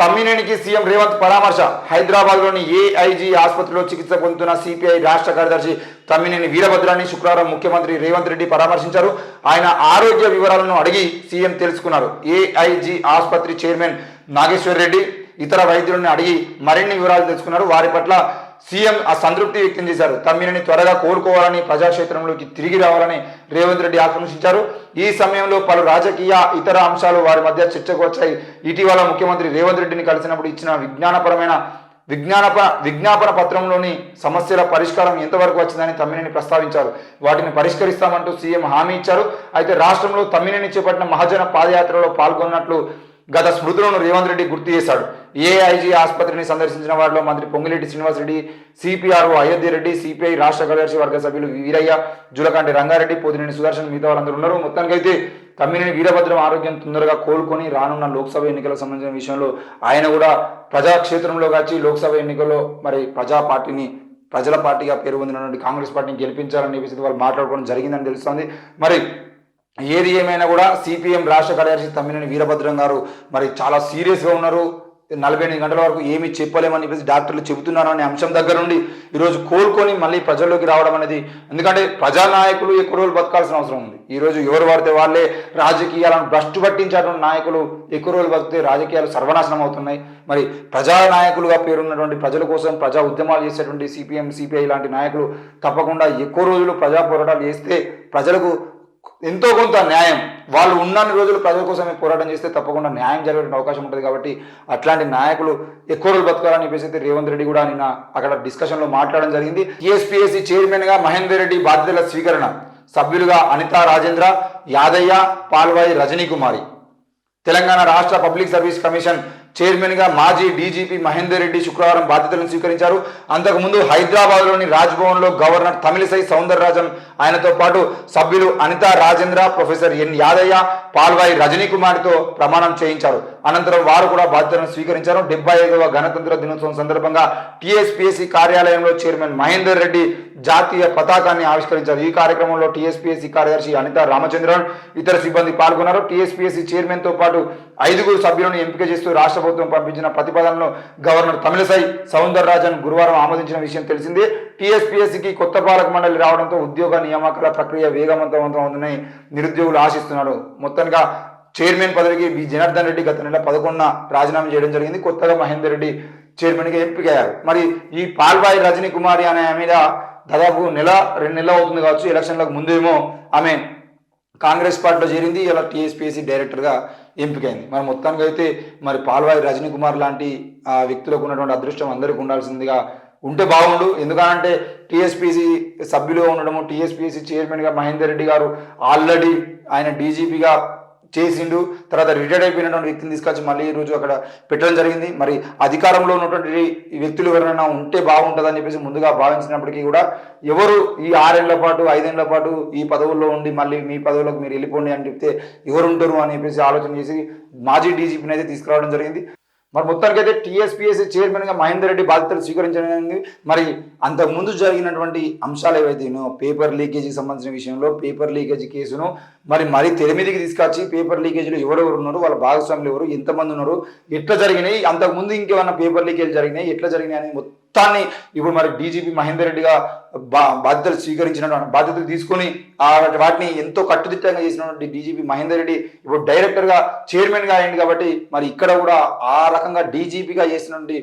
తమ్మినేనికి CM Revanth పరామర్శ. హైదరాబాద్లోని AIG ఆసుపత్రిలో చికిత్స పొందుతున్న సిపిఐ రాష్ట్ర కార్యదర్శి తమ్మినేని వీరభద్రాన్ని శుక్రవారం ముఖ్యమంత్రి రేవంత్ రెడ్డి పరామర్శించారు. ఆయన ఆరోగ్య వివరాలను అడిగి సీఎం తెలుసుకున్నారు. ఏఐజీ ఆసుపత్రి చైర్మన్ నాగేశ్వర్ రెడ్డి ఇతర వైద్యులను అడిగి మరిన్ని వివరాలు తెలుసుకున్నారు. వారి పట్ల సీఎం ఆ సంతృప్తి వ్యక్తం చేశారు. తమ్మినని త్వరగా కోలుకోవాలని ప్రజాక్షేత్రంలోకి తిరిగి రావాలని రేవంత్ రెడ్డి ఆకాంక్షించారు. ఈ సమయంలో పలు రాజకీయ ఇతర అంశాలు వారి మధ్య చర్చకు వచ్చాయి. ఇటీవల ముఖ్యమంత్రి రేవంత్ రెడ్డిని కలిసినప్పుడు ఇచ్చిన విజ్ఞానపరమైన విజ్ఞానప విజ్ఞాపన పత్రంలోని సమస్యల పరిష్కారం ఎంతవరకు వచ్చిందని తమ్మినేని ప్రస్తావించారు. వాటిని పరిష్కరిస్తామంటూ సీఎం హామీ ఇచ్చారు. అయితే రాష్ట్రంలో తమ్మినేని చేపట్టిన మహాజన పాదయాత్రలో పాల్గొన్నట్లు గత స్మృతులను రేవంత్ రెడ్డి గుర్తు చేశాడు. ఏఐజీ ఆసుపత్రిని సందర్శించిన వారిలో మంత్రి పొంగిరెడ్డి శ్రీనివాసరెడ్డి సిపిఆర్ఓ అయోధ్య రెడ్డి సిపిఐ రాష్ట్ర కార్యదర్శి వర్గ సభ్యులు వీరయ్య జులకంటి రంగారెడ్డి పోతినేని సుదర్శన్ మిగతా వాళ్ళందరూ ఉన్నారు. మొత్తానికైతే తమ్మినేని వీరభద్రం ఆరోగ్యం తొందరగా కోలుకొని రానున్న లోక్సభ ఎన్నికలకు సంబంధించిన విషయంలో ఆయన కూడా ప్రజాక్షేత్రంలో వచ్చి లోక్సభ ఎన్నికల్లో మరి ప్రజా పార్టీని ప్రజల పార్టీగా పేరు పొందినటువంటి కాంగ్రెస్ పార్టీని గెలిపించాలని చెప్పేసి వాళ్ళు మాట్లాడుకోవడం జరిగిందని తెలుస్తోంది. మరి ఏది ఏమైనా కూడా సిపిఎం రాష్ట్ర కార్యదర్శి తమ్మినేని వీరభద్రం గారు మరి చాలా సీరియస్గా ఉన్నారు. నలభై ఎనిమిది గంటల వరకు ఏమీ చెప్పలేమని చెప్పేసి డాక్టర్లు చెబుతున్నారు అనే అంశం దగ్గర నుండి ఈరోజు కోలుకొని మళ్ళీ ప్రజల్లోకి రావడం అనేది ఎందుకంటే ప్రజానాయకులు ఎక్కువ రోజులు బతకాల్సిన అవసరం ఉంది. ఈరోజు ఎవరు పడితే వాళ్ళే రాజకీయాలను భ్రష్టు పట్టించేటువంటి నాయకులు ఎక్కువ రోజులు బతికితే రాజకీయాలు సర్వనాశనం అవుతున్నాయి. మరి ప్రజా నాయకులుగా పేరున్నటువంటి ప్రజల కోసం ప్రజా ఉద్యమాలు చేసేటువంటి సిపిఎం సిపిఐ లాంటి నాయకులు తప్పకుండా ఎక్కువ రోజులు ప్రజా పోరాటాలు చేస్తే ప్రజలకు ఎంతో కొంత న్యాయం. వాళ్ళు ఉన్నన్ని రోజులు ప్రజల కోసమే పోరాటం చేస్తే తప్పకుండా న్యాయం జరిగే అవకాశం ఉంటుంది కాబట్టి అట్లాంటి నాయకులు ఎక్కువ రోజులు బతకాలని చెప్పేసి రేవంత్ రెడ్డి కూడా నిన్న అక్కడ డిస్కషన్లో మాట్లాడడం జరిగింది. టీఎస్పీఎస్సీ చైర్మన్గా మహేందర్ రెడ్డి బాధ్యతల స్వీకరణ. సభ్యులుగా అనితా రాజేంద్ర యాదయ్య పాల్వాయి రజనీ కుమారి తెలంగాణ రాష్ట్ర పబ్లిక్ సర్వీస్ కమిషన్ చైర్మన్గా మాజీ డీజీపీ మహేందర్ రెడ్డి శుక్రవారం బాధ్యతలను స్వీకరించారు. అంతకుముందు హైదరాబాద్లోని రాజ్భవన్లో గవర్నర్ తమిళిసై సౌందరరాజన్ ఆయనతో పాటు సభ్యులు అనితా రాజేంద్ర ప్రొఫెసర్ ఎన్ యాదయ్య పాల్వాయి రజనీ కుమార్తో ప్రమాణం చేయించారు. అనంతరం వారు కూడా బాధ్యతలను స్వీకరించారు. డెబ్బై ఐదవ గణతంత్ర దినోత్సవం సందర్భంగా టీఎస్పీఎస్సీ కార్యాలయంలో చైర్మన్ మహేందర్ రెడ్డి జాతీయ పతాకాన్ని ఆవిష్కరించారు. ఈ కార్యక్రమంలో టీఎస్పీఎస్సీ కార్యదర్శి అనితా రామచంద్రన్ ఇతర సిబ్బంది పాల్గొన్నారు. టీఎస్పీఎస్సీ చైర్మన్తో పాటు ఐదుగురు సభ్యులను ఎంపిక చేస్తూ రాష్ట్ర ప్రభుత్వం పంపించిన ప్రతిపాదనను గవర్నర్ తమిళసై సౌందరరాజన్ గురువారం ఆమోదించిన విషయం తెలిసిందే. టీఎస్పీఎస్సీకి కొత్త పాలక మండలి రావడంతో ఉద్యోగ నియామకాల ప్రక్రియ వేగవంతవంతం అవుతుందని నిరుద్యోగులు ఆశిస్తున్నారు. మొత్తంగా చైర్మన్ పదవికి బి. జనార్దన్ రెడ్డి గత నెల పదకొండున రాజీనామా చేయడం జరిగింది. కొత్తగా మహేందర్ రెడ్డి చైర్మన్గా ఎంపికయ్యారు. మరి ఈ పాల్బాయి రజనీ కుమారి అనే ఆమె మీద దాదాపు నెల రెండు నెలలు అవుతుంది కావచ్చు. ఎలక్షన్లకు ముందేమో ఆమె కాంగ్రెస్ పార్టీలో చేరింది. ఇలా టీఎస్పీఎస్సీ డైరెక్టర్గా ఎంపికైంది. మరి మొత్తానికి అయితే మరి పాల్వాయి రజనీ కుమార్ లాంటి ఆ వ్యక్తులకు ఉన్నటువంటి అదృష్టం అందరికీ ఉండాల్సిందిగా ఉంటే బాగుండు. ఎందుకంటే టీఎస్పీసీ సభ్యులుగా ఉండడము టీఎస్పీసీ చైర్మన్గా మహేందర్ రెడ్డి గారు ఆల్రెడీ ఆయన డీజీపీగా చేసిండు. తర్వాత రిటైర్డ్ అయిపోయినటువంటి వ్యక్తిని తీసుకొచ్చి మళ్ళీ ఈ రోజు అక్కడ పెట్టడం జరిగింది. మరి అధికారంలో ఉన్నటువంటి వ్యక్తులు ఎవరైనా ఉంటే బాగుంటుందని చెప్పేసి ముందుగా భావించినప్పటికీ కూడా ఎవరు ఈ ఆరేళ్ళ పాటు ఐదేళ్ళ పాటు ఈ పదవుల్లో ఉండి మళ్ళీ మీ పదవులకు మీరు వెళ్ళిపోండి అని చెప్తే ఎవరుంటారు అని చెప్పేసి ఆలోచన చేసి మాజీ డీజీపీని అయితే తీసుకురావడం జరిగింది. మరి మొత్తానికి అయితే టీఎస్పీఎస్సీ చైర్మన్గా మహేందర్ రెడ్డి బాధ్యతలు స్వీకరించడానికి మరి అంతకు ముందు జరిగినటువంటి అంశాలు ఏవైతేనో పేపర్ లీకేజీకి సంబంధించిన విషయంలో పేపర్ లీకేజ్ కేసును మరి మరీ తెరమిదికి తీసుకొచ్చి పేపర్ లీకేజీలు ఎవరెవరు ఉన్నారు వాళ్ళ భాగస్వాములు ఎవరు ఎంతమంది ఉన్నారు ఎట్లా జరిగినాయి అంతకు ముందు ఇంకేమన్నా పేపర్ లీకేజ్ జరిగినాయి ఎట్లా జరిగినాయి అని మొత్తాన్ని ఇప్పుడు మరి డీజీపీ మహేందర్ రెడ్డిగా బా బాధ్యతలు స్వీకరించినటువంటి బాధ్యతలు తీసుకొని ఆ వాటిని ఎంతో కట్టుదిట్టంగా చేసినటువంటి డీజీపీ మహేందర్ రెడ్డి ఇప్పుడు డైరెక్టర్గా చైర్మన్గా అయింది కాబట్టి మరి ఇక్కడ కూడా ఆ రకంగా డీజీపీగా చేసినటువంటి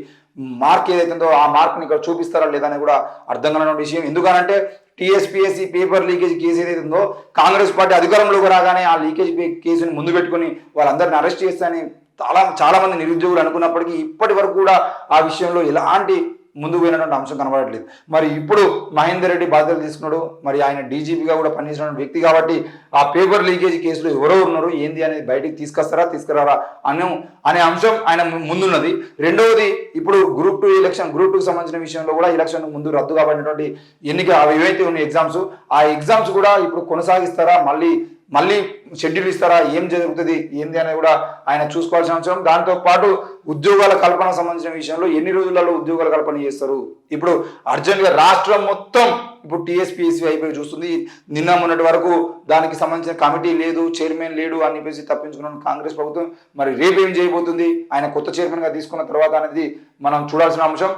మార్క్ ఏదైతుందో ఆ మార్క్ని ఇక్కడ చూపిస్తారా లేదని కూడా అర్థం కాని విషయం. ఎందుకనంటే టీఎస్పీఎస్సీ పేపర్ లీకేజ్ కేసు ఏదైతే ఉందో కాంగ్రెస్ పార్టీ అధికారంలోకి రాగానే ఆ లీకేజ్ కేసుని ముందు పెట్టుకొని వాళ్ళందరిని అరెస్ట్ చేస్తానని చాలా చాలా మంది నిరుద్యోగులు అనుకున్నప్పటికీ ఇప్పటి వరకు కూడా ఆ విషయంలో ఎలాంటి ముందుకు పోయినటువంటి అంశం కనబడట్లేదు. మరి ఇప్పుడు మహేందర్ రెడ్డి బాధ్యతలు తీసుకున్నాడు మరి ఆయన డీజీపీగా కూడా పనిచేసిన వ్యక్తి కాబట్టి ఆ పేపర్ లీకేజ్ కేసులో ఎవరో ఉన్నారు ఏంది అనేది బయటికి తీసుకొస్తారా తీసుకురారా అనే అనే అంశం ఆయన ముందున్నది. రెండవది ఇప్పుడు గ్రూప్ టూ ఎలక్షన్ గ్రూప్ టూకి సంబంధించిన విషయంలో కూడా ఎలక్షన్ ముందు రద్దు కాబడినటువంటి ఎన్నిక అవి ఏవైతే ఉన్నాయి ఎగ్జామ్స్ ఆ ఎగ్జామ్స్ కూడా ఇప్పుడు కొనసాగిస్తారా మళ్ళీ మళ్ళీ షెడ్యూల్ ఇస్తారా? ఏం జరుగుతుంది? ఏంది అనేది కూడా ఆయన చూసుకోవాల్సిన అవసరం. దాంతో పాటు ఉద్యోగాల కల్పన సంబంధించిన విషయంలో ఎన్ని రోజులలో ఉద్యోగాల కల్పన చేస్తారు? ఇప్పుడు అర్జెంట్గా రాష్ట్రం మొత్తం ఇప్పుడు టీఎస్పీఎస్సీ అయిపోయి చూస్తుంది. నిన్న మొన్నటి వరకు దానికి సంబంధించిన కమిటీ లేదు చైర్మన్ లేడు అని చెప్పేసి తప్పించుకున్నాను కాంగ్రెస్ ప్రభుత్వం. మరి రేపు ఏం చేయబోతుంది? ఆయన కొత్త చైర్మన్గా తీసుకున్న తర్వాత అనేది మనం చూడాల్సిన అంశం.